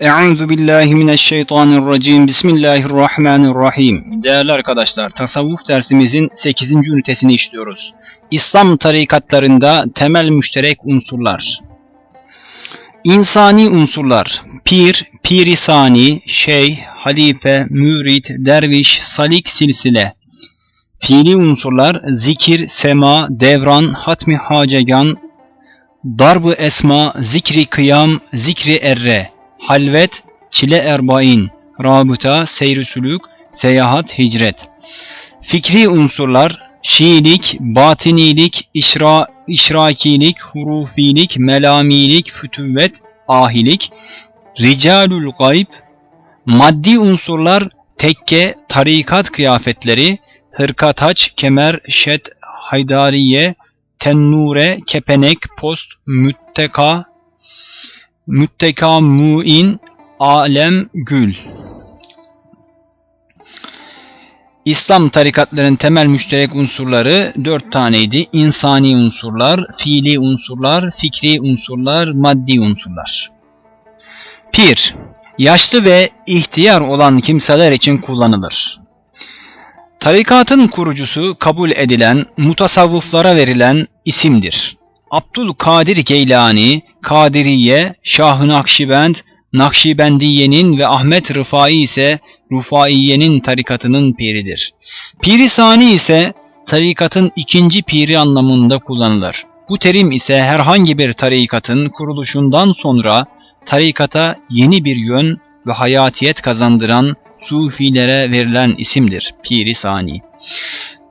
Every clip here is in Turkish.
Euzu billahi mineşşeytanirracim. Bismillahirrahmanirrahim. Değerli arkadaşlar, tasavvuf dersimizin 8. ünitesini işliyoruz. İslam tarikatlarında temel müşterek unsurlar. İnsani unsurlar. Pir, pirisani, şeyh, halife, mürit, derviş, salik silsile. Fiili unsurlar zikir, sema, devran, hatmi hacegan, darb-ı esma, zikri kıyam, zikri erre halvet, çile erbain, rabıta, seyr sülük, seyahat, hicret. Fikri unsurlar, Şiilik, batinilik, işra, işrakilik, hurufilik, melamilik, fütüvvet, ahilik, ricalül gayb, maddi unsurlar, tekke, tarikat kıyafetleri, hırka taç, kemer, şet, haydariye, tennure, kepenek, post, mütteka, mütteka muin alem gül. İslam tarikatların temel müşterek unsurları dört taneydi. İnsani unsurlar, fiili unsurlar, fikri unsurlar, maddi unsurlar. Pir, yaşlı ve ihtiyar olan kimseler için kullanılır. Tarikatın kurucusu kabul edilen, mutasavvıflara verilen isimdir. Abdülkadir Geylani, Kadiriye, Şah-ı Nakşibend, Nakşibendiye'nin ve Ahmet Rıfai ise Rufaiye'nin tarikatının piridir. Piri Sani ise tarikatın ikinci piri anlamında kullanılır. Bu terim ise herhangi bir tarikatın kuruluşundan sonra tarikata yeni bir yön ve hayatiyet kazandıran sufilere verilen isimdir Piri Sani.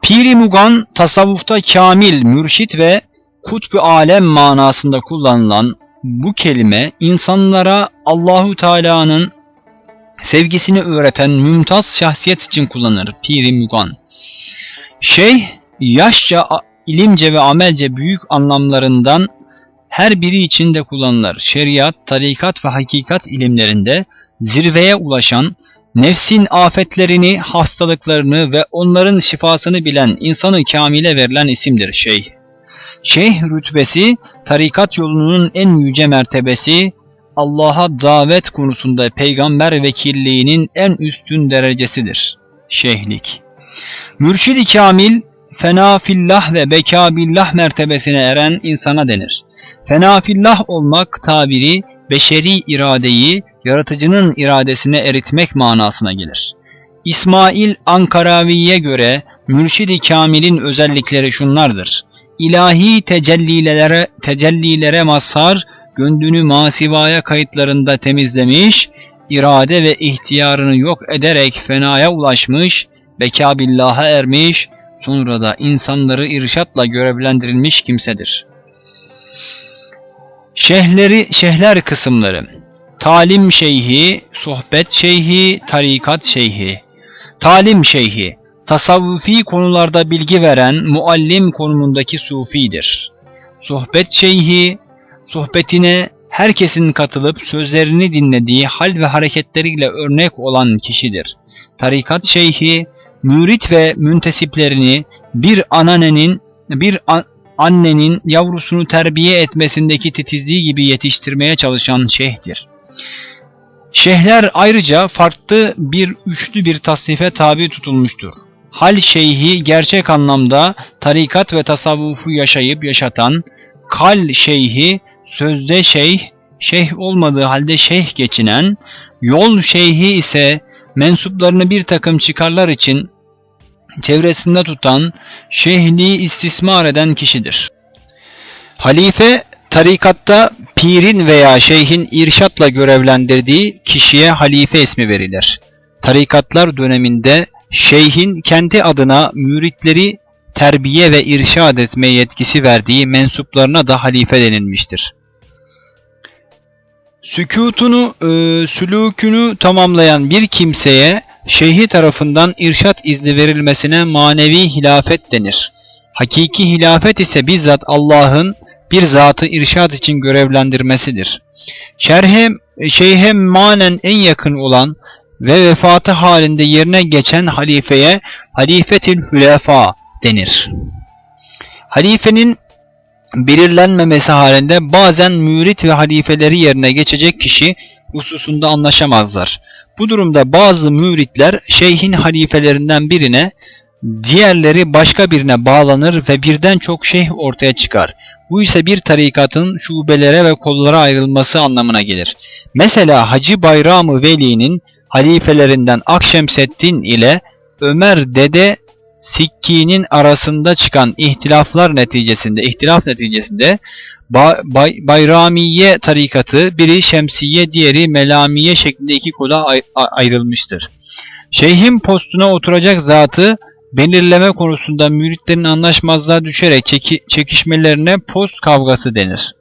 Piri Mugan tasavvufta kamil, mürşit ve kutbu alem manasında kullanılan bu kelime insanlara Allahu Teala'nın sevgisini öğreten mümtaz şahsiyet için kullanılır. Piri Mugan. Şeyh, yaşça, ilimce ve amelce büyük anlamlarından her biri içinde kullanılır. Şeriat, tarikat ve hakikat ilimlerinde zirveye ulaşan, nefsin afetlerini, hastalıklarını ve onların şifasını bilen insanı kamile verilen isimdir şeyh. Şeyh rütbesi, tarikat yolunun en yüce mertebesi, Allah'a davet konusunda peygamber vekilliğinin en üstün derecesidir. Şeyhlik. Mürşid-i Kamil, fena fillah ve bekabillah mertebesine eren insana denir. Fena fillah olmak tabiri, beşeri iradeyi yaratıcının iradesine eritmek manasına gelir. İsmail Ankaravi'ye göre Mürşid-i Kamil'in özellikleri şunlardır ilahi tecellilere, tecellilere mazhar, gönlünü masivaya kayıtlarında temizlemiş, irade ve ihtiyarını yok ederek fenaya ulaşmış, bekabillah'a ermiş, sonra da insanları irşatla görevlendirilmiş kimsedir. Şehleri, şehler kısımları Talim şeyhi, sohbet şeyhi, tarikat şeyhi. Talim şeyhi tasavvufi konularda bilgi veren muallim konumundaki sufidir. Sohbet şeyhi, sohbetine herkesin katılıp sözlerini dinlediği hal ve hareketleriyle örnek olan kişidir. Tarikat şeyhi, mürit ve müntesiplerini bir ananenin, bir an annenin yavrusunu terbiye etmesindeki titizliği gibi yetiştirmeye çalışan şeyhtir. Şeyhler ayrıca farklı bir üçlü bir tasnife tabi tutulmuştur hal şeyhi gerçek anlamda tarikat ve tasavvufu yaşayıp yaşatan, kal şeyhi sözde şeyh, şeyh olmadığı halde şeyh geçinen, yol şeyhi ise mensuplarını bir takım çıkarlar için çevresinde tutan, şeyhliği istismar eden kişidir. Halife, tarikatta pirin veya şeyhin irşatla görevlendirdiği kişiye halife ismi verilir. Tarikatlar döneminde şeyhin kendi adına müritleri terbiye ve irşad etme yetkisi verdiği mensuplarına da halife denilmiştir. Sükutunu, e, sülükünü tamamlayan bir kimseye şeyhi tarafından irşat izni verilmesine manevi hilafet denir. Hakiki hilafet ise bizzat Allah'ın bir zatı irşad için görevlendirmesidir. Şerhe, şeyhe manen en yakın olan ve vefatı halinde yerine geçen halifeye halifetül hülefa denir. Halifenin belirlenmemesi halinde bazen mürit ve halifeleri yerine geçecek kişi hususunda anlaşamazlar. Bu durumda bazı müritler şeyhin halifelerinden birine, diğerleri başka birine bağlanır ve birden çok şeyh ortaya çıkar. Bu ise bir tarikatın şubelere ve kollara ayrılması anlamına gelir. Mesela Hacı Bayram-ı Veli'nin halifelerinden Akşemseddin ile Ömer Dede Sikki'nin arasında çıkan ihtilaflar neticesinde, ihtilaf neticesinde ba bay Bayramiye tarikatı biri Şemsiye diğeri Melamiye şeklinde iki kola ay ayrılmıştır. Şeyhin postuna oturacak zatı belirleme konusunda müritlerin anlaşmazlığa düşerek çeki çekişmelerine post kavgası denir.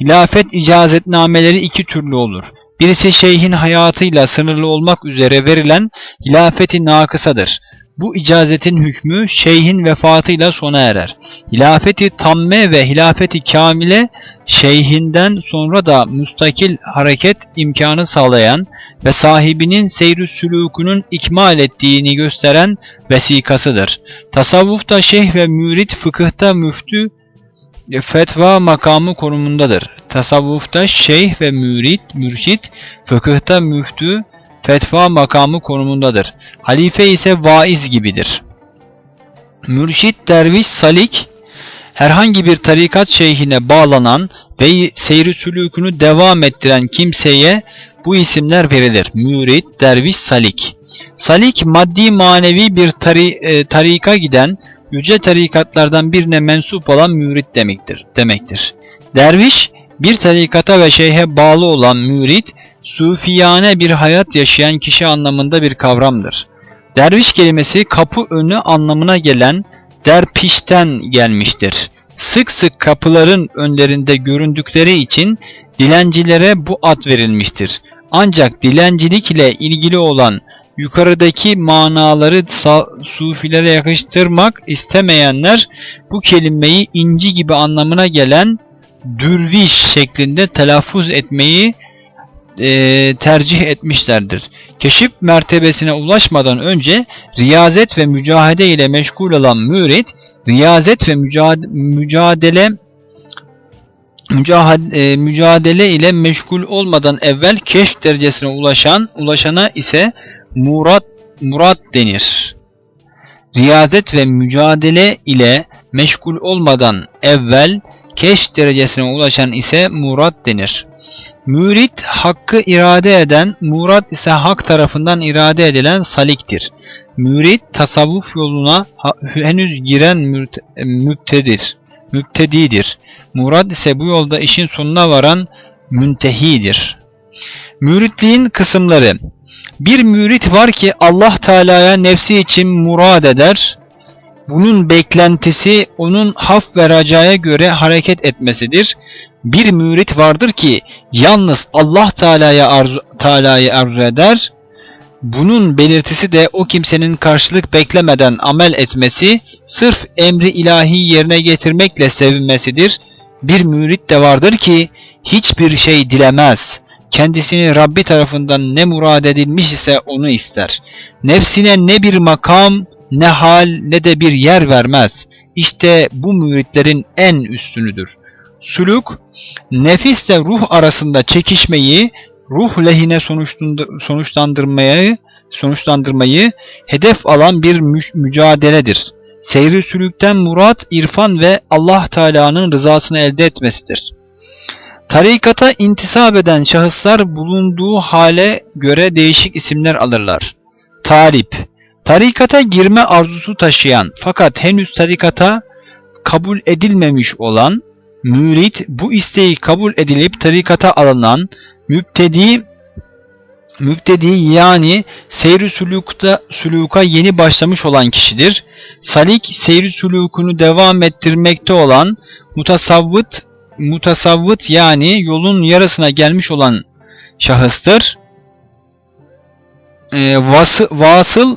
Hilafet icazetnameleri iki türlü olur. Birisi şeyhin hayatıyla sınırlı olmak üzere verilen hilafeti nakısadır. Bu icazetin hükmü şeyhin vefatıyla sona erer. Hilafeti tamme ve hilafeti kamile şeyhinden sonra da müstakil hareket imkanı sağlayan ve sahibinin seyri sülûkunun ikmal ettiğini gösteren vesikasıdır. Tasavvufta şeyh ve mürit fıkıhta müftü fetva makamı konumundadır. Tasavvufta şeyh ve mürit, mürşit, fıkıhta müftü, fetva makamı konumundadır. Halife ise vaiz gibidir. Mürşit, derviş, salik, herhangi bir tarikat şeyhine bağlanan ve seyri sülükünü devam ettiren kimseye bu isimler verilir. Mürit, derviş, salik. Salik, maddi manevi bir tari, e, tarika giden, yüce tarikatlardan birine mensup olan mürit demektir. demektir. Derviş, bir tarikata ve şeyhe bağlı olan mürit, sufiyane bir hayat yaşayan kişi anlamında bir kavramdır. Derviş kelimesi kapı önü anlamına gelen derpişten gelmiştir. Sık sık kapıların önlerinde göründükleri için dilencilere bu ad verilmiştir. Ancak dilencilik ile ilgili olan yukarıdaki manaları sufilere yakıştırmak istemeyenler bu kelimeyi inci gibi anlamına gelen dürviş şeklinde telaffuz etmeyi e, tercih etmişlerdir. Keşif mertebesine ulaşmadan önce riyazet ve mücahede ile meşgul olan mürit, riyazet ve mücadele mücadele, mücadele ile meşgul olmadan evvel keşf derecesine ulaşan ulaşana ise murat murat denir. Riyazet ve mücadele ile meşgul olmadan evvel keşf derecesine ulaşan ise murat denir. Mürit hakkı irade eden, murat ise hak tarafından irade edilen saliktir. Mürit tasavvuf yoluna henüz giren müptedir, müptedidir. Murad ise bu yolda işin sonuna varan müntehidir. Müritliğin kısımları Bir mürit var ki Allah Teala'ya nefsi için murad eder. Bunun beklentisi onun haf ve racaya göre hareket etmesidir bir mürit vardır ki yalnız Allah Teala'ya arzu, Teala'yı arzu eder. Bunun belirtisi de o kimsenin karşılık beklemeden amel etmesi, sırf emri ilahi yerine getirmekle sevinmesidir. Bir mürit de vardır ki hiçbir şey dilemez. Kendisini Rabbi tarafından ne murad edilmiş ise onu ister. Nefsine ne bir makam, ne hal ne de bir yer vermez. İşte bu müritlerin en üstünüdür. Sülük, nefisle ruh arasında çekişmeyi, ruh lehine sonuçlandırmayı, sonuçlandırmayı hedef alan bir mü mücadeledir. Seyri sülükten murat, irfan ve Allah Teala'nın rızasını elde etmesidir. Tarikata intisap eden şahıslar bulunduğu hale göre değişik isimler alırlar. Talip, tarikata girme arzusu taşıyan fakat henüz tarikata kabul edilmemiş olan, mürit bu isteği kabul edilip tarikata alınan müptedi müptedi yani seyri sülükta, sülüka yeni başlamış olan kişidir. Salik seyri sülükünü devam ettirmekte olan mutasavvıt mutasavvıt yani yolun yarısına gelmiş olan şahıstır. E, vası, vasıl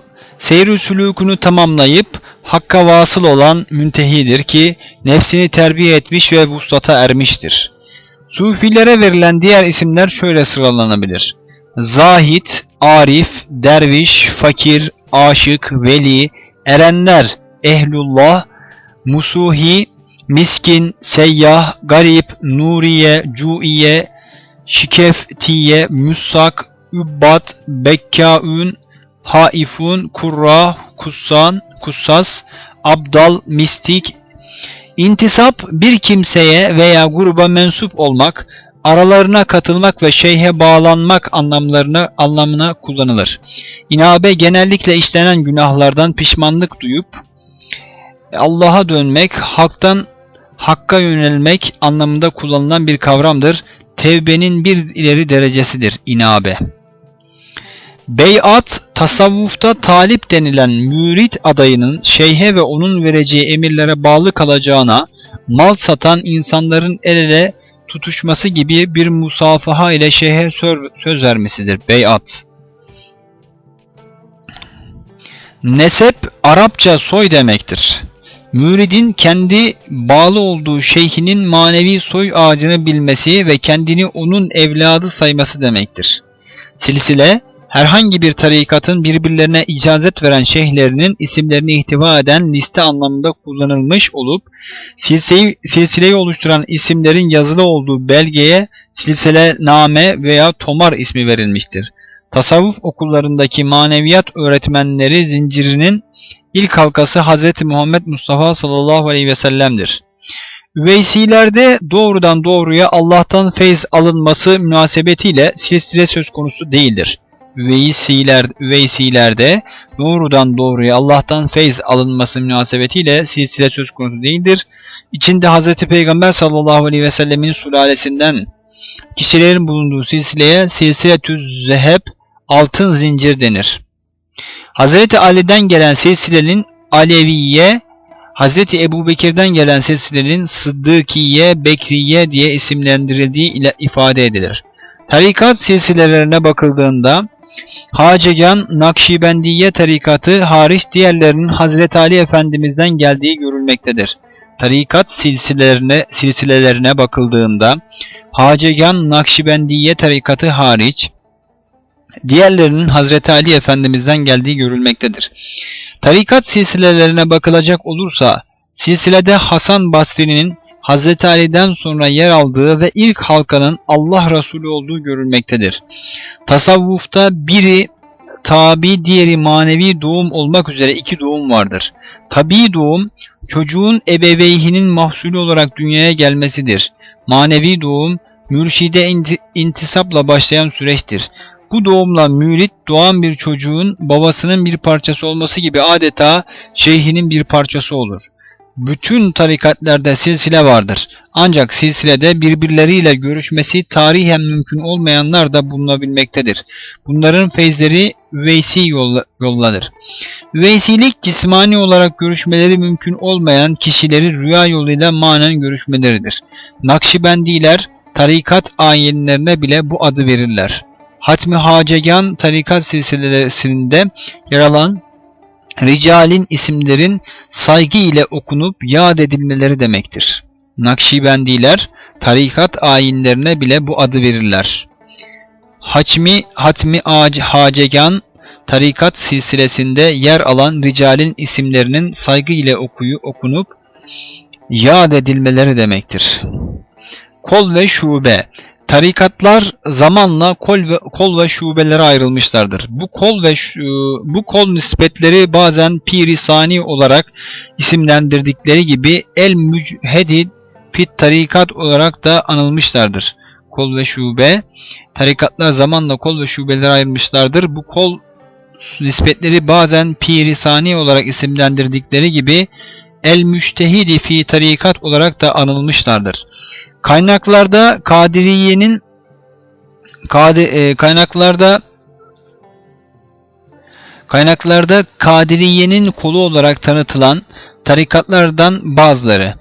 seyri sülükünü tamamlayıp hakka vasıl olan müntehidir ki nefsini terbiye etmiş ve vuslata ermiştir. Sufilere verilen diğer isimler şöyle sıralanabilir. Zahit, arif, derviş, fakir, aşık, veli, erenler, ehlullah, musuhi, miskin, seyyah, garip, nuriye, cuiye, Şikeftiye, Müssak, Übbat, Bekkaün, Haifun, Kurra, Kussan, Kussas, Abdal, Mistik, İntisap bir kimseye veya gruba mensup olmak, aralarına katılmak ve şeyhe bağlanmak anlamlarına anlamına kullanılır. İnabe genellikle işlenen günahlardan pişmanlık duyup Allah'a dönmek, haktan hakka yönelmek anlamında kullanılan bir kavramdır. Tevbenin bir ileri derecesidir inabe. Beyat, tasavvufta talip denilen mürit adayının şeyhe ve onun vereceği emirlere bağlı kalacağına, mal satan insanların el ele tutuşması gibi bir musafaha ile şeyhe söz vermesidir. Beyat. Nesep, Arapça soy demektir. Müridin kendi bağlı olduğu şeyhinin manevi soy ağacını bilmesi ve kendini onun evladı sayması demektir. Silsile, herhangi bir tarikatın birbirlerine icazet veren şeyhlerinin isimlerini ihtiva eden liste anlamında kullanılmış olup silsileyi, silsileyi oluşturan isimlerin yazılı olduğu belgeye silsile name veya tomar ismi verilmiştir. Tasavvuf okullarındaki maneviyat öğretmenleri zincirinin ilk halkası Hz. Muhammed Mustafa sallallahu aleyhi ve sellem'dir. Üveysilerde doğrudan doğruya Allah'tan feyz alınması münasebetiyle silsile söz konusu değildir. Üveysiler, üveysilerde doğrudan doğruya Allah'tan feyz alınması münasebetiyle silsile söz konusu değildir. İçinde Hz. Peygamber sallallahu aleyhi ve sellemin sülalesinden kişilerin bulunduğu silsileye silsile tüz zeheb altın zincir denir. Hz. Ali'den gelen silsilenin Aleviye, Hz. Ebu Bekir'den gelen silsilenin Sıddıkiye, Bekriye diye isimlendirildiği ile ifade edilir. Tarikat silsilelerine bakıldığında Hacegan, Nakşibendiye tarikatı hariç diğerlerinin Hazreti Ali Efendimiz'den geldiği görülmektedir. Tarikat silsilelerine, silsilelerine bakıldığında Hacegan, Nakşibendiye tarikatı hariç diğerlerinin Hazreti Ali Efendimiz'den geldiği görülmektedir. Tarikat silsilelerine bakılacak olursa, silsilede Hasan Basri'nin Hazreti Ali'den sonra yer aldığı ve ilk halkanın Allah Resulü olduğu görülmektedir. Tasavvufta biri tabi diğeri manevi doğum olmak üzere iki doğum vardır. Tabi doğum çocuğun ebeveyhinin mahsulü olarak dünyaya gelmesidir. Manevi doğum mürşide intisapla başlayan süreçtir. Bu doğumla mürit doğan bir çocuğun babasının bir parçası olması gibi adeta şeyhinin bir parçası olur. Bütün tarikatlerde silsile vardır. Ancak silsilede birbirleriyle görüşmesi tarihen mümkün olmayanlar da bulunabilmektedir. Bunların feyzleri üveysi yolladır. Üveysilik cismani olarak görüşmeleri mümkün olmayan kişileri rüya yoluyla manen görüşmeleridir. Nakşibendiler tarikat ayinlerine bile bu adı verirler. Hatmi Hacegan tarikat silsilesinde yer alan ricalin isimlerin saygı ile okunup yad edilmeleri demektir. Nakşibendiler tarikat ayinlerine bile bu adı verirler. Haçmi Hatmi Hacegan tarikat silsilesinde yer alan ricalin isimlerinin saygı ile okuyu okunup yad edilmeleri demektir. Kol ve şube Tarikatlar zamanla kol ve kol ve şubelere ayrılmışlardır. Bu kol ve bu kol nispetleri bazen piri sani olarak isimlendirdikleri gibi el müchedid pit tarikat olarak da anılmışlardır. Kol ve şube tarikatlar zamanla kol ve şubelere ayrılmışlardır. Bu kol nispetleri bazen piri sani olarak isimlendirdikleri gibi el müştehidi fi tarikat olarak da anılmışlardır. Kaynaklarda Kadiriye'nin Kadi, e, kaynaklarda kaynaklarda Kadiriye'nin kolu olarak tanıtılan tarikatlardan bazıları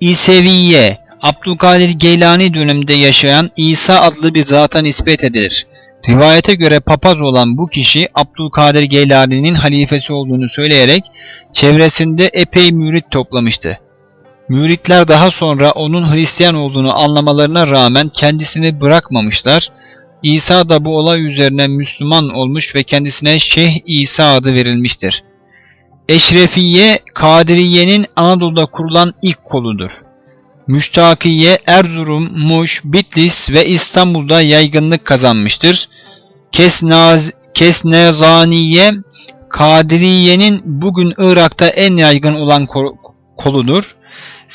İseviye, Abdülkadir Geylani döneminde yaşayan İsa adlı bir zata nispet edilir. Rivayete göre papaz olan bu kişi Abdülkadir Geylani'nin halifesi olduğunu söyleyerek çevresinde epey mürit toplamıştı. Müritler daha sonra onun Hristiyan olduğunu anlamalarına rağmen kendisini bırakmamışlar. İsa da bu olay üzerine Müslüman olmuş ve kendisine Şeyh İsa adı verilmiştir. Eşrefiye, Kadiriye'nin Anadolu'da kurulan ilk koludur. Müştakiye, Erzurum, Muş, Bitlis ve İstanbul'da yaygınlık kazanmıştır. Kesnaz, Kesnezaniye, Kadiriye'nin bugün Irak'ta en yaygın olan ko- koludur.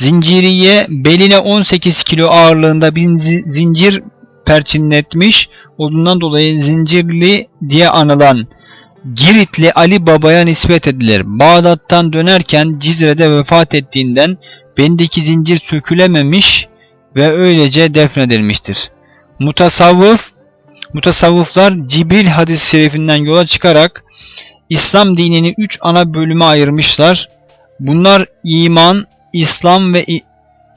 Zinciriye, beline 18 kilo ağırlığında bir zi- zincir perçinletmiş olduğundan dolayı zincirli diye anılan Giritli Ali Baba'ya nispet edilir. Bağdat'tan dönerken Cizre'de vefat ettiğinden bendeki zincir sökülememiş ve öylece defnedilmiştir. Mutasavvıf, mutasavvıflar Cibril hadis-i şerifinden yola çıkarak İslam dinini üç ana bölüme ayırmışlar. Bunlar iman, İslam ve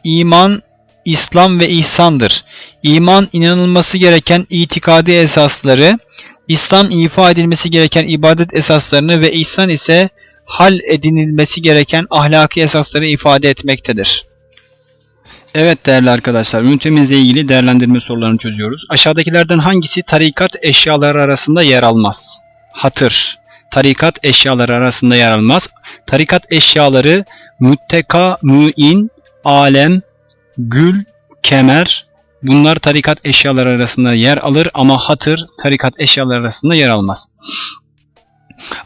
iman, İslam ve ihsandır. İman inanılması gereken itikadi esasları, İslam ifa edilmesi gereken ibadet esaslarını ve ihsan ise hal edinilmesi gereken ahlaki esasları ifade etmektedir. Evet değerli arkadaşlar, ünitemizle ilgili değerlendirme sorularını çözüyoruz. Aşağıdakilerden hangisi tarikat eşyaları arasında yer almaz? Hatır. Tarikat eşyaları arasında yer almaz. Tarikat eşyaları mütteka, mü'in, alem, gül, kemer, bunlar tarikat eşyaları arasında yer alır ama hatır tarikat eşyaları arasında yer almaz.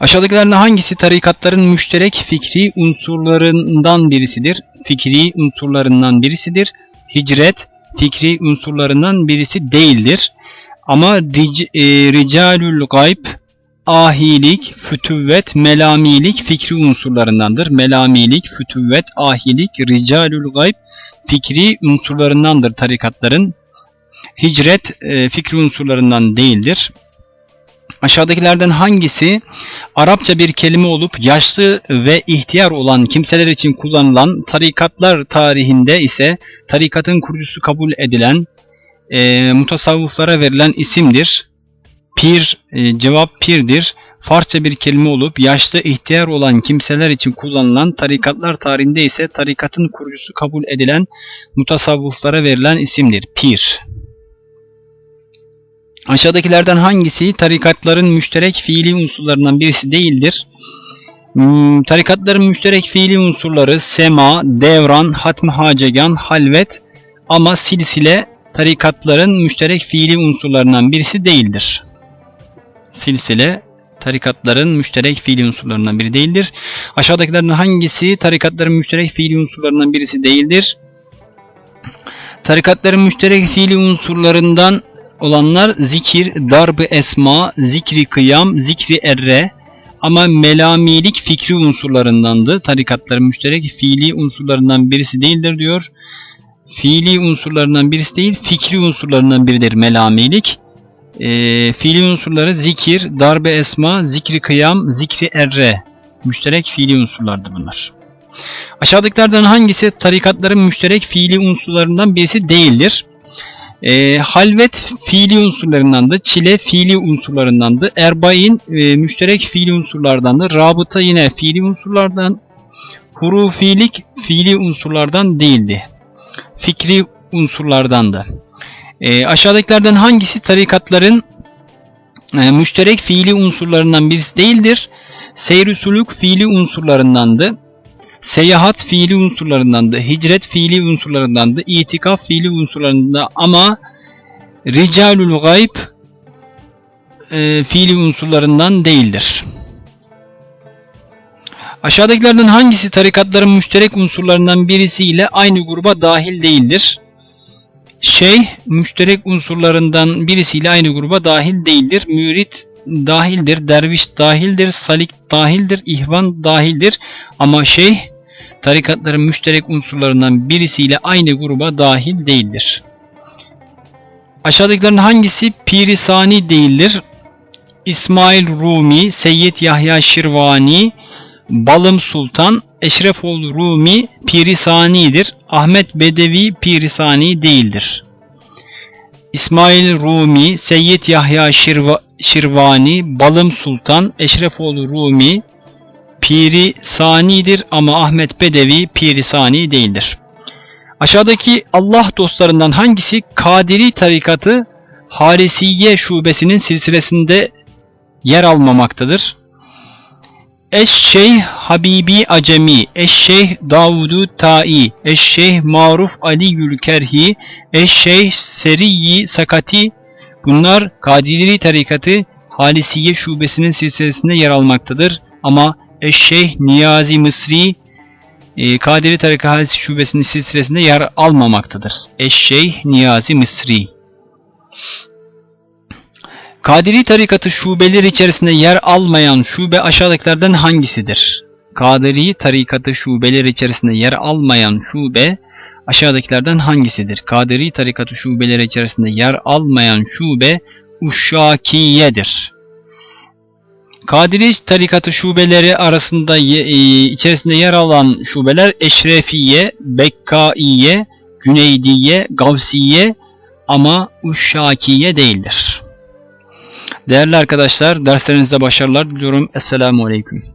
Aşağıdakilerden hangisi tarikatların müşterek fikri unsurlarından birisidir? Fikri unsurlarından birisidir. Hicret fikri unsurlarından birisi değildir. Ama ric- e, ricalül gayb, ahilik, fütüvvet, melamilik fikri unsurlarındandır. Melamilik, fütüvvet, ahilik, ricalül gayb fikri unsurlarındandır tarikatların. Hicret e, fikri unsurlarından değildir. Aşağıdakilerden hangisi Arapça bir kelime olup yaşlı ve ihtiyar olan kimseler için kullanılan tarikatlar tarihinde ise tarikatın kurucusu kabul edilen e, mutasavvıflara verilen isimdir. Pir, e, cevap pirdir. Farsça bir kelime olup yaşlı ihtiyar olan kimseler için kullanılan tarikatlar tarihinde ise tarikatın kurucusu kabul edilen mutasavvıflara verilen isimdir. Pir. Aşağıdakilerden hangisi tarikatların müşterek fiili unsurlarından birisi değildir? Hmm, tarikatların müşterek fiili unsurları sema, devran, hatmi hacegan, halvet ama silsile tarikatların müşterek fiili unsurlarından birisi değildir. Silsile tarikatların müşterek fiili unsurlarından biri değildir. Aşağıdakilerden hangisi tarikatların müşterek fiili unsurlarından birisi değildir? Tarikatların müşterek fiili unsurlarından olanlar zikir, darb esma, zikri kıyam, zikri erre ama melamilik fikri unsurlarındandı. Tarikatların müşterek fiili unsurlarından birisi değildir diyor. Fiili unsurlarından birisi değil, fikri unsurlarından biridir melamilik. E, fiili unsurları zikir, darbe esma, zikri kıyam, zikri erre. Müşterek fiili unsurlardır bunlar. Aşağıdakilerden hangisi tarikatların müşterek fiili unsurlarından birisi değildir? E, halvet fiili unsurlarındandı. Çile fiili unsurlarındandı. Erbain e, müşterek fiili unsurlardandı. Rabıta yine fiili unsurlardan. Hurufilik fiili unsurlardan değildi. Fikri unsurlardandı. E, aşağıdakilerden hangisi tarikatların e, müşterek fiili unsurlarından birisi değildir? Seyr-i fiili unsurlarındandı. Seyahat fiili unsurlarındandı. Hicret fiili unsurlarındandı. İtikaf fiili unsurlarında ama ricalul gayb e, fiili unsurlarından değildir. Aşağıdakilerden hangisi tarikatların müşterek unsurlarından birisiyle aynı gruba dahil değildir? Şeyh müşterek unsurlarından birisiyle aynı gruba dahil değildir. Mürit dahildir, derviş dahildir, salik dahildir, ihvan dahildir. Ama şeyh tarikatların müşterek unsurlarından birisiyle aynı gruba dahil değildir. Aşağıdakilerin hangisi Pirisani değildir? İsmail Rumi, Seyyid Yahya Şirvani, Balım Sultan, Eşrefoğlu Rumi Pirisani'dir. Ahmet Bedevi Pirisani değildir. İsmail Rumi, Seyyid Yahya Şirva, Şirvani, Balım Sultan, Eşrefoğlu Rumi Piri Sani'dir ama Ahmet Bedevi Piri Sani değildir. Aşağıdaki Allah dostlarından hangisi Kadiri tarikatı Harisiye şubesinin silsilesinde yer almamaktadır? Eşşeyh Habibi Acemi, Eşşeyh Davudu Tai, Eşşeyh Maruf Ali Yülkerhi, Eşşeyh Seriyi Sakati bunlar Kadiri tarikatı Halisiye şubesinin silsilesinde yer almaktadır. Ama Eşşeyh Niyazi Mısri e, Kadiri Tarikatı Halisi şubesinin silsilesinde yer almamaktadır. Eşşeyh Niyazi Mısri Kadiri tarikatı şubeleri içerisinde yer almayan şube aşağıdakilerden hangisidir? Kadiri tarikatı şubeleri içerisinde yer almayan şube aşağıdakilerden hangisidir? Kadiri tarikatı şubeleri içerisinde yer almayan şube Uşşakiyedir. Kadiri tarikatı şubeleri arasında e, içerisinde yer alan şubeler Eşrefiye, Bekkaiye, Cüneydiye, Gavsiye ama Uşşakiye değildir. Değerli arkadaşlar, derslerinizde başarılar diliyorum. Esselamu Aleyküm.